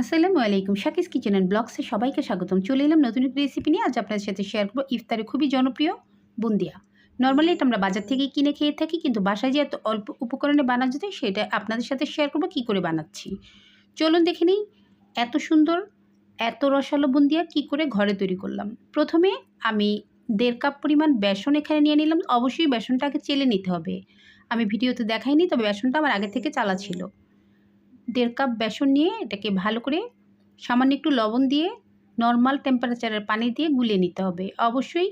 আসসালামু আলাইকুম। শাকিস kitchen and ব্লগসে সবাইকে স্বাগতম। চলে এলাম নতুন একটি রেসিপি নিয়ে। আজ আপনাদের সাথে শেয়ার করব ইফতারে খুবই জনপ্রিয় বুন্দিয়া। নর্মালি এটা আমরা বাজার থেকে কিনে খেয়ে থাকি, কিন্তু বাসায় যে এত অল্প উপকরণে বানানো যায়, সেটা আপনাদের সাথে শেয়ার করব কী করে বানাচ্ছি। চলুন দেখে নিই, এত সুন্দর, এত রসালো বুন্দিয়া কি করে ঘরে তৈরি করলাম। প্রথমে আমি দেড় কাপ পরিমাণ বেসন এখানে নিয়ে নিলাম। অবশ্যই বেসনটাকে চেলে নিতে হবে। আমি ভিডিওতে দেখাইনি, তবে বেসনটা আমার আগে থেকে চালা ছিল। দেড় কাপ বেসন নিয়ে এটাকে ভালো করে সামান্য একটু লবণ দিয়ে নর্মাল টেম্পারেচারের পানি দিয়ে গুলিয়ে নিতে হবে। অবশ্যই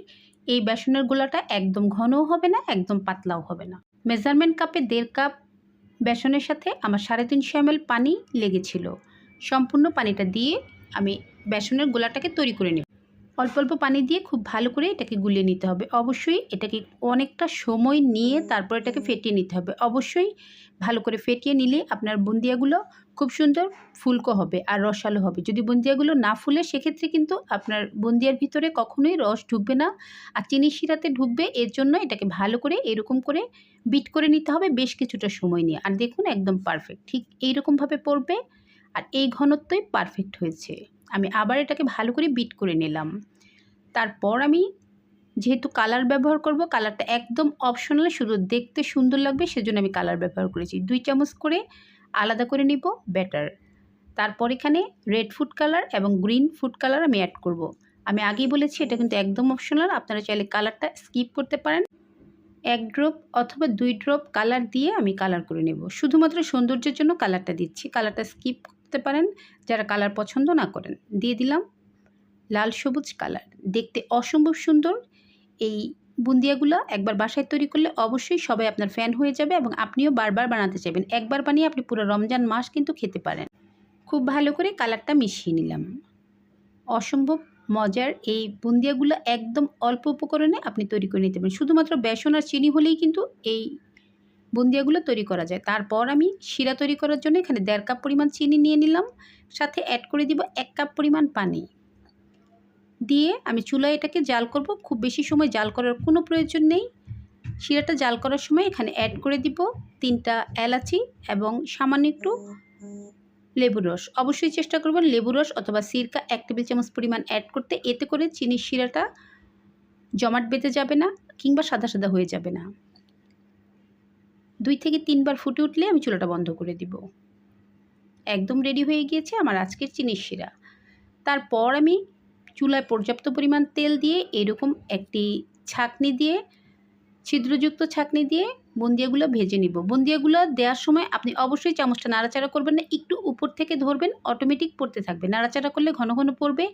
এই বেসনের গোলাটা একদম ঘনও হবে না, একদম পাতলাও হবে না। মেজারমেন্ট কাপে দেড় কাপ বেসনের সাথে আমার সাড়ে তিনশো এম পানি লেগেছিল। সম্পূর্ণ পানিটা দিয়ে আমি বেসনের গোলাটাকে তৈরি করে নেব। অল্প অল্প পানি দিয়ে খুব ভালো করে এটাকে গুলিয়ে নিতে হবে। অবশ্যই এটাকে অনেকটা সময় নিয়ে তারপর এটাকে ফেটিয়ে নিতে হবে। অবশ্যই ভালো করে ফেটিয়ে নিলে আপনার বুন্দিয়াগুলো খুব সুন্দর ফুলকো হবে আর রসালো হবে। যদি বুন্দিয়াগুলো না ফুলে সেক্ষেত্রে কিন্তু আপনার বুন্দিয়ার ভিতরে কখনোই রস ঢুকবে না আর চিনি শিরাতে ঢুকবে, এর জন্য এটাকে ভালো করে এরকম করে বিট করে নিতে হবে বেশ কিছুটা সময় নিয়ে। আর দেখুন একদম পারফেক্ট ঠিক এইরকমভাবে পড়বে আর এই ঘনত্বই পারফেক্ট হয়েছে। আমি আবার এটাকে ভালো করে বিট করে নিলাম। তারপর আমি যেহেতু কালার ব্যবহার করব কালারটা একদম অপশনাল শুধু দেখতে সুন্দর লাগবে সেজন্য আমি কালার ব্যবহার করেছি। দুই চামচ করে আলাদা করে নিব ব্যাটার তারপর এখানে রেড ফুড কালার এবং গ্রিন ফুড কালার আমি অ্যাড করব। আমি আগেই বলেছি, এটা কিন্তু একদম অপশনাল আপনারা চাইলে কালারটা স্কিপ করতে পারেন। এক ড্রপ অথবা দুই ড্রপ কালার দিয়ে আমি কালার করে নেব। শুধুমাত্র সৌন্দর্যের জন্য কালারটা দিচ্ছি। কালারটা স্কিপ করতে পারেন, যারা কালার পছন্দ না করেন। দিয়ে দিলাম লাল সবুজ কালার। দেখতে অসম্ভব সুন্দর। এই বুন্দিয়াগুলো একবার বাসায় তৈরি করলে অবশ্যই সবাই আপনার ফ্যান হয়ে যাবে এবং আপনিও বারবার বানাতে চাইবেন। একবার বানিয়ে আপনি পুরো রমজান মাস কিন্তু খেতে পারেন। খুব ভালো করে কালারটা মিশিয়ে নিলাম। অসম্ভব মজার এই বুন্দিয়াগুলো একদম অল্প উপকরণে আপনি তৈরি করে নিতে পারেন। শুধুমাত্র বেসন আর চিনি হলেই কিন্তু এই বুন্দিয়াগুলো তৈরি করা যায়। তারপর আমি শিরা তৈরি করার জন্য এখানে দেড় কাপ পরিমাণ চিনি নিয়ে নিলাম। সাথে অ্যাড করে দিব এক কাপ পরিমাণ পানি। দিয়ে আমি চুলায় এটাকে জাল করব। খুব বেশি সময় জাল করার কোনো প্রয়োজন নেই। শিরাটা জাল করার সময় এখানে অ্যাড করে দিব তিনটা এলাচি এবং সামান্য একটু লেবুর রস। অবশ্যই চেষ্টা করবেন লেবুর রস অথবা সিরকা এক টেবিল চামচ পরিমাণ অ্যাড করতে। এতে করে চিনির শিরাটা জমাট বেঁধে যাবে না কিংবা সাদা সাদা হয়ে যাবে না। দুই থেকে তিনবার ফুটে উঠলে আমি চুলাটা বন্ধ করে দিব। একদম রেডি হয়ে গিয়েছে আমার আজকের চিনির শিরা। তারপর আমি চুলায় পর্যাপ্ত পরিমাণ তেল দিয়ে এরকম একটি ছাকনি দিয়ে, ছিদ্রযুক্ত ছাকনি দিয়ে বুন্দিয়াগুলো ভেজে নিব। বুন্দিয়াগুলো দেওয়ার সময় আপনি অবশ্যই চামচটা নাড়াচাড়া করবেন না, একটু উপর থেকে ধরবেন অটোমেটিক পড়তে থাকবে। নাড়াচাড়া করলে ঘন ঘন পড়বে,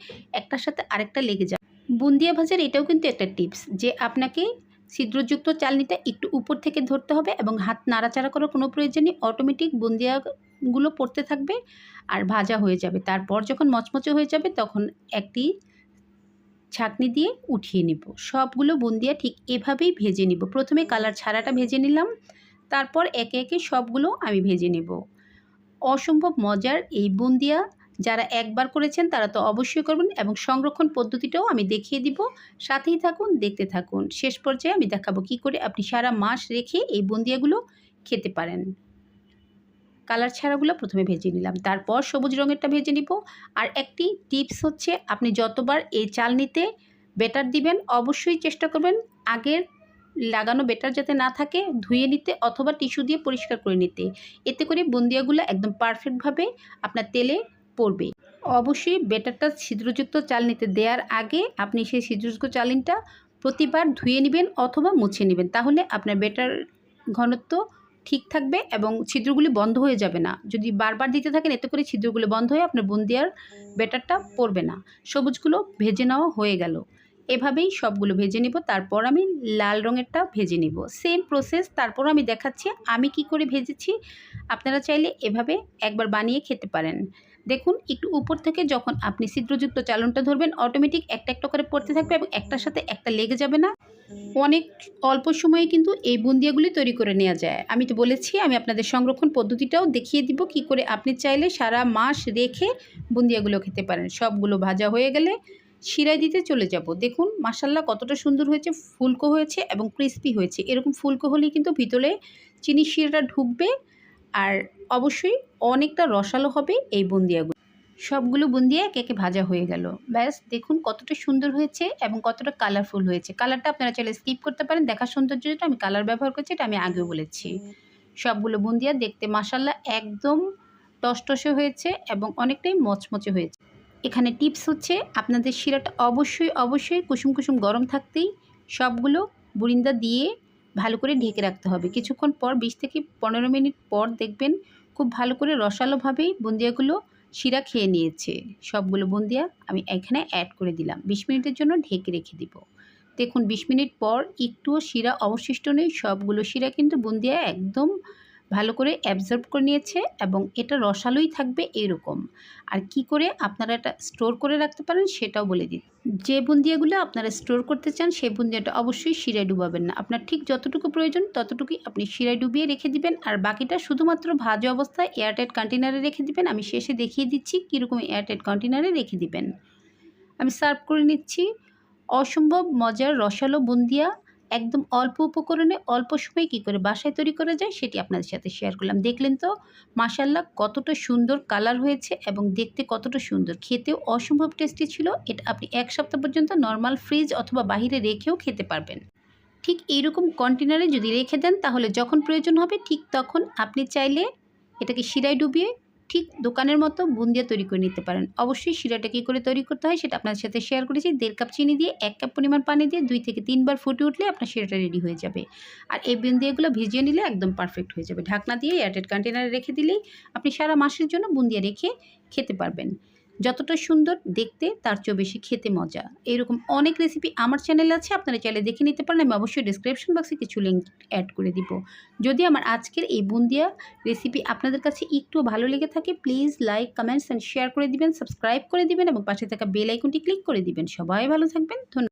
একটার সাথে আরেকটা লেগে যাবে। বুন্দিয়া ভাজার এটাও কিন্তু একটা টিপস যে আপনাকে ছিদ্রযুক্ত চালনিটা একটু উপর থেকে ধরতে হবে এবং হাত নাড়াচাড়া করার কোনো প্রয়োজন নেই। অটোমেটিক বুন্দিয়াগুলো পড়তে থাকবে আর ভাজা হয়ে যাবে। তারপর যখন মচমচে হয়ে যাবে তখন একটি ছাকনি দিয়ে উঠিয়ে নেব। সবগুলো বুন্দিয়া ঠিক এভাবেই ভেজে নিব। প্রথমে কালার ছাড়াটা ভেজে নিলাম। তারপর একে একে সবগুলো আমি ভেজে নেব। অসম্ভব মজার এই বুন্দিয়া যারা একবার করেছেন তারা তো অবশ্যই করবেন এবং সংরক্ষণ পদ্ধতিটাও আমি দেখিয়ে দিব। সাথেই থাকুন, দেখতে থাকুন। শেষ পর্যায়ে আমি দেখাবো কি করে আপনি সারা মাস রেখে এই বুন্দিয়াগুলো খেতে পারেন। কালার ছাড়াগুলো প্রথমে ভেজে নিলাম। তারপর সবুজ রঙেরটা ভেজে নিব। আর একটি টিপস হচ্ছে, আপনি যতবার এই চালনিতে বেটার দিবেন, অবশ্যই চেষ্টা করবেন আগের লাগানো বেটার যাতে না থাকে, ধুয়ে নিতে অথবা টিস্যু দিয়ে পরিষ্কার করে নিতে। এতে করে বুন্দিয়াগুলো একদম পারফেক্টভাবে আপনার তেলে পড়বে। অবশ্যই বেটারটা ছিদ্রযুক্ত চালনিতে দেওয়ার আগে আপনি সেই ছিদ্রযুক্ত চালনিটা প্রতিবার ধুয়ে নেবেন অথবা মুছে নেবেন। তাহলে আপনার বেটার ঘনত্ব ঠিক থাকবে এবং ছিদ্রগুলি বন্ধ হয়ে যাবে না। যদি বারবার দিতে থাকেন, এতে করে ছিদ্রগুলো বন্ধ হয়ে আপনার বুন্দিয়ার বেটারটা পড়বে না। সবুজগুলো ভেজে নেওয়া হয়ে গেল। এভাবেই সবগুলো ভেজে নিব, তারপর আমি লাল রঙেরটা ভেজে নিব। সেম প্রসেস তারপর আমি দেখাচ্ছি, আমি কি করে ভেজেছি। আপনারা চাইলে এভাবে একবার বানিয়ে খেতে পারেন। দেখুন, একটু উপর থেকে যখন আপনি ছিদ্রযুক্ত চালনটা ধরবেন অটোমেটিক একটা একটা করে পড়তে থাকবে এবং একটার সাথে একটা লেগে যাবে না। অনেক অল্প সময়ে কিন্তু এই বুন্দিয়াগুলি তৈরি করে নেওয়া যায়। আমি তো বলেছি, আমি আপনাদের সংরক্ষণ পদ্ধতিটাও দেখিয়ে দিব কি করে আপনি চাইলে সারা মাস রেখে বুন্দিয়াগুলো খেতে পারেন। সবগুলো ভাজা হয়ে গেলে শিরাই দিতে চলে যাব। দেখুন মাসাল্লাহ কতটা সুন্দর হয়েছে, ফুলকো হয়েছে এবং ক্রিস্পি হয়েছে। এরকম ফুলকো হলেই কিন্তু ভিতরে চিনি শিরাটা ঢুকবে আর অবশ্যই অনেকটা রসালো হবে এই বুন্দিয়াগুলো। সবগুলো বুন্দিয়া একে একে ভাজা হয়ে গেল। ব্যাস, দেখুন কতটা সুন্দর হয়েছে এবং কতটা কালারফুল হয়েছে। কালারটা আপনারা চাইলে স্কিপ করতে পারেন। দেখার সৌন্দর্যের জন্য আমি কালার ব্যবহার করছি, এটা আমি আগেও বলেছি। সবগুলো বুন্দিয়া দেখতে মাসাল্লাহ একদম টসটসে হয়েছে এবং অনেকটাই মচমচে হয়েছে। এখানে টিপস হচ্ছে, আপনাদের শিরাটা অবশ্যই অবশ্যই কুসুম কুসুম গরম থাকতেই সবগুলো বুরিন্দা দিয়ে ভালো করে ঢেকে রাখতে হবে। কিছুক্ষণ পর বিশ থেকে পনেরো মিনিট পর দেখবেন খুব ভালো করে রসালোভাবেই বুন্দিয়াগুলো শিরা খেয়ে নিয়েছে। সবগুলো বুন্দিয়া আমি এখানে অ্যাড করে দিলাম। বিশ মিনিটের জন্য ঢেকে রেখে দিব। দেখুন, বিশ মিনিট পর একটুও শিরা অবশিষ্ট নেই, সবগুলো শিরা কিন্তু বুন্দিয়া একদম ভালো করে অ্যাবজর্ব করে নিয়েছে এবং এটা রসালোই থাকবে এরকম। আর কি করে আপনারা এটা স্টোর করে রাখতে পারেন সেটাও বলে দিন যে বুন্দিয়াগুলো আপনারা স্টোর করতে চান সেই বুন্দিয়াটা অবশ্যই শিরায় ডুবাবেন না। আপনার ঠিক যতটুকু প্রয়োজন ততটুকুই আপনি শিরায় ডুবিয়ে রেখে দিবেন। আর বাকিটা শুধুমাত্র ভাজা অবস্থায় এয়ারটাইট কন্টেনারে রেখে দিবেন। আমি শেষে দেখিয়ে দিচ্ছি কীরকম এয়ারটাইট কন্টেনারে রেখে দিবেন। আমি সার্ভ করে নিচ্ছি। অসম্ভব মজার রসালো বুন্দিয়া। একদম অল্প উপকরণে অল্প সময়ে কী করে বাসায় তৈরি করা যায় সেটি আপনাদের সাথে শেয়ার করলাম। দেখলেন তো? মাসাল্লাহ কতটা সুন্দর কালার হয়েছে এবং দেখতে কতটা সুন্দর। খেতেও অসম্ভব টেস্টি ছিল। এটা আপনি এক সপ্তাহ পর্যন্ত নর্মাল ফ্রিজ অথবা বাহিরে রেখেও খেতে পারবেন। ঠিক এইরকম কন্টেনারে যদি রেখে দেন, তাহলে যখন প্রয়োজন হবে ঠিক তখন আপনি চাইলে এটাকে শিরায় ডুবিয়ে ঠিক দোকানের মতো বুন্দিয়া তৈরি করে নিতে পারেন। অবশ্যই শিরাটা কী করে তৈরি করতে হয় সেটা আপনার সাথে শেয়ার করেছি। দেড় কাপ চিনি দিয়ে এক কাপ পরিমাণ পানি দিয়ে দুই থেকে তিনবার ফুটে উঠলে আপনার শিরাটা রেডি হয়ে যাবে। আর এই বুন্দিয়াগুলো ভিজিয়ে নিলে একদম পারফেক্ট হয়ে যাবে। ঢাকনা দিয়ে এয়ারটেড কন্টেনারে রেখে দিলেই আপনি সারা মাসের জন্য বুন্দিয়া রেখে খেতে পারবেন। যতটা সুন্দর দেখতে, তার চেয়েও বেশি খেতে মজা। এরকম অনেক রেসিপি আমার চ্যানেলে আছে, আপনারা চাইলে দেখে নিতে পারেন। আমি অবশ্যই ডিসক্রিপশন বক্সে কিছু লিঙ্ক অ্যাড করে দিব। যদি আমার আজকের এই বুন্দিয়া রেসিপি আপনাদের কাছে একটু ভালো লেগে থাকে please like comments and share করে দিবেন সাবস্ক্রাইব করে দিবেন এবং পাশে থাকা বেল আইকনটি ক্লিক করে দিবেন। সবাই ভালো থাকবেন। ধন্যবাদ।